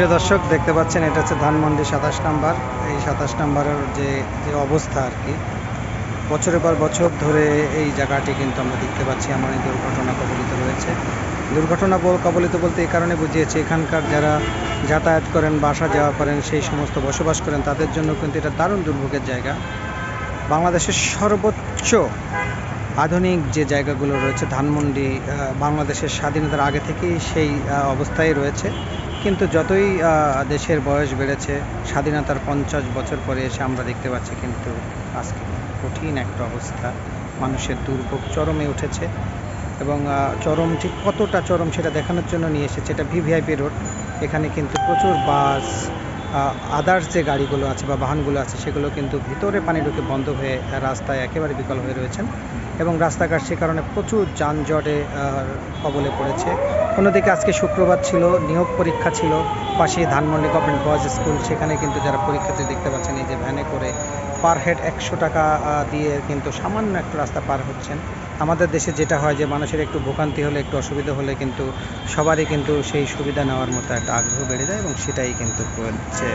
প্রিয় দর্শক, দেখতে পাচ্ছেন, এটা হচ্ছে ধানমন্ডি সাতাশ নাম্বার। এই সাতাশ নাম্বারের যে যে অবস্থা আর কি, বছরের পর বছর ধরে এই জায়গাটি কিন্তু আমরা দেখতে পাচ্ছি, এমনই দুর্ঘটনা কবলিত রয়েছে। দুর্ঘটনা কবলিত বলতে এই কারণে বুঝিয়েছে, এখানকার যারা যাতায়াত করেন, বাসা যাওয়া করেন, সেই সমস্ত বসবাস করেন, তাদের জন্য কিন্তু এটা দারুণ দুর্ভোগের জায়গা। বাংলাদেশের সর্বোচ্চ আধুনিক যে জায়গাগুলো রয়েছে, ধানমন্ডি বাংলাদেশের স্বাধীনতার আগে থেকেই সেই অবস্থায় রয়েছে। কিন্তু যতই দেশের বয়স বেড়েছে, স্বাধীনতার পঞ্চাশ বছর পরে এসে আমরা দেখতে পাচ্ছি কিন্তু আজকে কঠিন একটা অবস্থা। মানুষের দুর্ভোগ চরমে উঠেছে এবং চরম ঠিক কতটা চরম সেটা দেখানোর জন্য নিয়ে এসেছে, এটা ভিভিআইপি রোড। এখানে কিন্তু প্রচুর বাস আদার্স যে গাড়িগুলো আছে বা বাহনগুলো আছে, সেগুলো কিন্তু ভিতরে পানি ঢুকে বন্ধ হয়ে রাস্তায় একেবারে বিকল হয়ে রয়েছেন। এবং রাস্তাঘাট সে কারণে প্রচুর যানজটে কবলে পড়েছে। অন্যদিকে আজকে শুক্রবার ছিল, নিয়োগ পরীক্ষা ছিল পাশে ধানমন্ডি গভর্নমেন্ট বয়েজ স্কুল সেখানে কিন্তু যারা পরীক্ষার্থী দেখতে পাচ্ছেন, এই যে ভ্যানে করে পার হেড একশো টাকা দিয়ে কিন্তু সামান্য একটা রাস্তা পার হচ্ছেন। আমাদের দেশে যেটা হয় যে, মানুষের একটু ভোগান্তি হলে, একটু অসুবিধা হলে কিন্তু সবারই কিন্তু সেই সুবিধা নেওয়ার মতো একটা আগ্রহ বেড়ে যায় এবং সেটাই কিন্তু হচ্ছে।